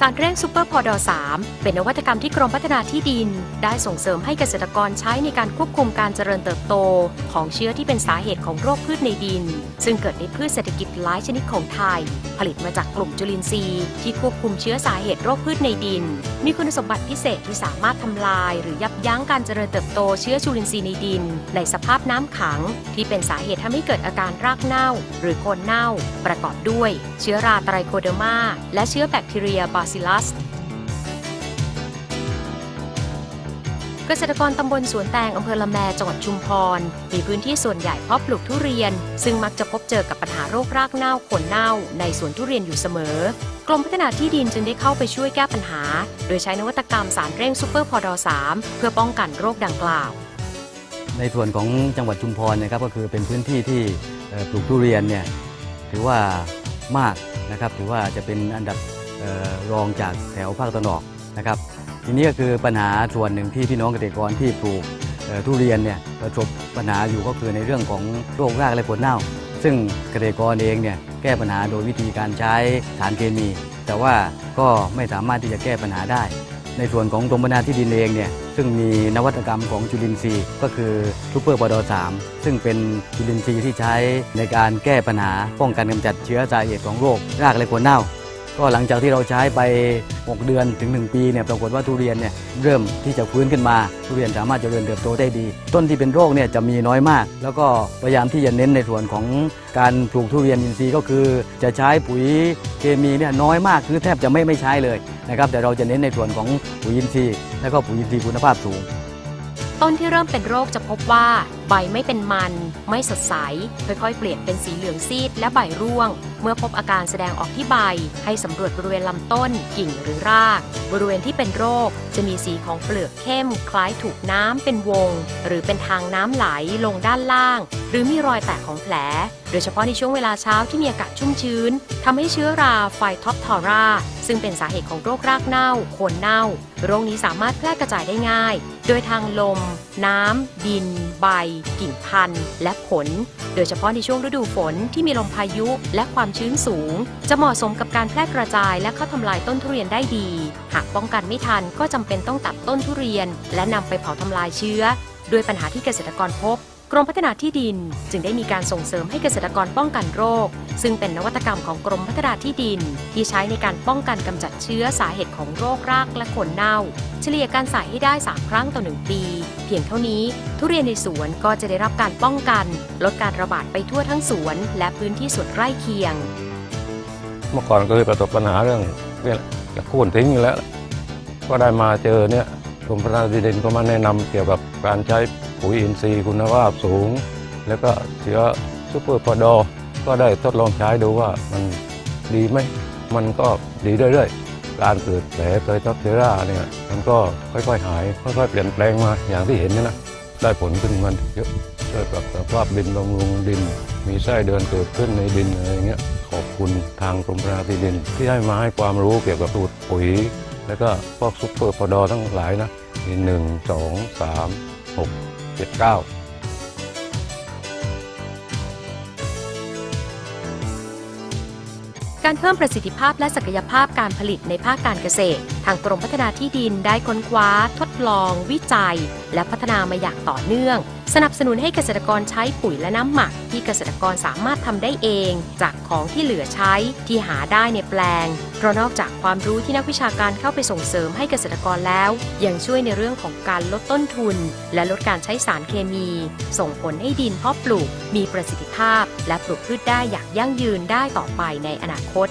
สารเร่งซูเปอร์พอดอ3เป็นนวัตกรรมที่กรมพัฒนาที่ดิน ได้ส่งเสริมให้เกษตรกรใช้ในการควบคุมการเจริญเติบโต ของเชื้อที่เป็นสาเหตุของโรคพืชในดิน ซึ่งเกิดในพืชเศรษฐกิจหลายชนิดของไทย ผลิตมาจากกลุ่มจุลินทรีย์ ที่ควบคุมเชื้อสาเหตุโรคพืชในดิน มีคุณสมบัติพิเศษที่สามารถทำลาย หรือยับยั้งการเจริญเติบโตเชื้อจุลินทรีย์ในดิน ในสภาพน้ำขัง ที่เป็นสาเหตุทำให้เกิดอาการรากเน่า หรือโคนเน่า ประกอบด้วย เชื้อราไตรโคเดอร์มาและเชื้อแบคทีเรียบาซิลัส เกษตรกรตำบลสวนแตงอำเภอละแมจังหวัดชุมพร มีพื้นที่ส่วนใหญ่เพาะปลูกทุเรียน ซึ่งมักจะพบเจอกับปัญหาโรครากเน่าขนเน่า ในสวนทุเรียนอยู่เสมอ กรมพัฒนาที่ดินจึงได้เข้าไปช่วยแก้ปัญหา โดยใช้นวัตกรรมสารเร่งซูเปอร์พอดอ3เพื่อป้องกันโรคดังกล่าว ในส่วนของจังหวัดชุมพรนะครับก็คือเป็นพื้นที่ที่ปลูกทุเรียนเนี่ยถือว่ามากนะครับถือว่าจะเป็นอันดับ รองจากแถวภาคตะวันออกนะครับ ทีนี้ก็คือปัญหาส่วนหนึ่งที่พี่น้องเกษตรกรที่ปลูกทุเรียนเนี่ยประสบปัญหาอยู่ก็คือในเรื่องของโรครากและผลเน่า ซึ่งเกษตรกรเองเนี่ยแก้ปัญหาโดยวิธีการใช้สารเคมี แต่ว่าก็ไม่สามารถที่จะแก้ปัญหาได้ ในส่วนของกรมพัฒนาที่ดินเองเนี่ยซึ่งมีนวัตกรรมของจุลินทรีย์ก็คือซูเปอร์ปอดอ3ซึ่งเป็นจุลินทรีย์ที่ใช้ในการแก้ปัญหาป้องกันกำจัดเชื้อสาเหตุของโรครากและโคนเน่า ก็หลังจากที่เราใช้ไป 6 เดือนถึง 1 ปีเนี่ยปรากฏว่าทุเรียนเนี่ยเริ่มที่จะฟื้นขึ้นมา ทุเรียนสามารถจเจริญเติบโตได้ดี ต้นที่เป็นโรคเนี่ยจะมีน้อยมาก แล้วก็พยายามที่จะเน้นในส่วนของการปลูกทุเรียนอินทรีย์ก็คือ จะใช้ปุ๋ยเคมีเนี่ยน้อยมากคือแทบจะไม่ไม่ใช้เลยนะครับแต่เราจะเน้นในส่วนของปุ๋ยอินทรีย์ และก็ปุ๋ยอินทรีย์คุณภาพสูง ต้นที่เริ่มเป็นโรคจะพบว่า ใบไม่เป็นมัน ไม่สดใสค่อยๆ เปลี่ยนเป็นสีเหลืองซีดและใบร่วง เมื่อพบอาการแสดงออกที่ใบ ให้สำรวจบริเวณลำต้น กิ่งหรือราก บริเวณที่เป็นโรค จะมีสีของเปลือกเข้ม คล้ายถูกน้ำเป็นวง หรือเป็นทางน้ำไหลลงด้านล่าง หรือมีรอยแตกของแผล โดยเฉพาะในช่วงเวลาเช้าที่มีอากาศชุ่มชื้นทำให้เชื้อราไฟท็อปทอราซึ่งเป็นสาเหตุของโรครากเน่าโคนเน่า โรคนี้สามารถแพร่กระจายได้ง่าย โดยทางลม น้ำ ดิน ใบ กิ่งพันธุ์ และผล โดยเฉพาะในช่วงฤดูฝนที่มีลมพายุและความชื้นสูง จะเหมาะสมกับการแพร่กระจายและเข้าทำลายต้นทุเรียนได้ดี หากป้องกันไม่ทันก็จำเป็นต้องตัดต้นทุเรียน และนำไปเผาทำลายเชื้อ ด้วยปัญหาที่เกษตรกรพบ กรมพัฒนาที่ดินจึงได้มีการส่งเสริมให้เกษตรกรป้องกันโรค ซึ่งเป็นนวัตกรรมของกรมพัฒนาที่ดิน ที่ใช้ในการป้องกันกำจัดเชื้อสาเหตุของโรครากและขนเน่า เฉลี่ยการใส่ให้ได้ 3 ครั้งต่อ 1 ปี เพียงเท่านี้ ทุเรียนในสวนก็จะได้รับการป้องกัน ลดการระบาดไปทั่วทั้งสวน และพื้นที่สวนใกล้เคียง เมื่อก่อนก็เคยประสบปัญหาเรื่องเนี่ยจะโค่นทิ้งอยู่แล้ว ก็ได้มาเจอเนี่ยกรมพัฒนาที่ดินก็มาแนะนำเกี่ยวกับการใช้ ปุ๋ยอินทรีย์คุณภาพสูง แล้วก็เชื้อซูเปอร์พอดอก็ได้ทดลองใช้ดูว่ามันดีไหมมันก็ดีเรื่อยๆ การเกิดแผลเกิดทับเชื้อราเนี่ยมันก็ค่อยๆหายค่อยๆเปลี่ยนแปลงมาอย่างที่เห็นเนี่ยนะได้ผลขึ้นมันเยอะช่วยปรับสภาพดินบำรุงดิน มีไส้เดือนเกิดขึ้นในดินอะไรเงี้ยขอบคุณทางกรมพัฒนาที่ดิน ที่ให้มาให้ความรู้เกี่ยวกับสูตรปุ๋ย แล้วก็พวกซุปเปอร์พอดอทั้งหลายนะมีหนึ่งสองสามหก เจ็ดเก้าการเพิ่มประสิทธิภาพและศักยภาพการผลิตในภาคการเกษตร ทางกรมพัฒนาที่ดินได้ค้นคว้า ทดลอง วิจัย และพัฒนามาอย่างต่อเนื่อง สนับสนุนให้เกษตรกรใช้ปุ๋ยและน้ำหมัก ที่เกษตรกรสามารถทำได้เอง จากของที่เหลือใช้ที่หาได้ในแปลง เพราะนอกจากความรู้ที่นักวิชาการเข้าไปส่งเสริมให้เกษตรกรแล้ว ยังช่วยในเรื่องของการลดต้นทุน และลดการใช้สารเคมี ส่งผลให้ดินเพาะปลูก มีประสิทธิภาพ และปลูกพืชได้อย่างยั่งยืนได้ต่อไปในอนาคต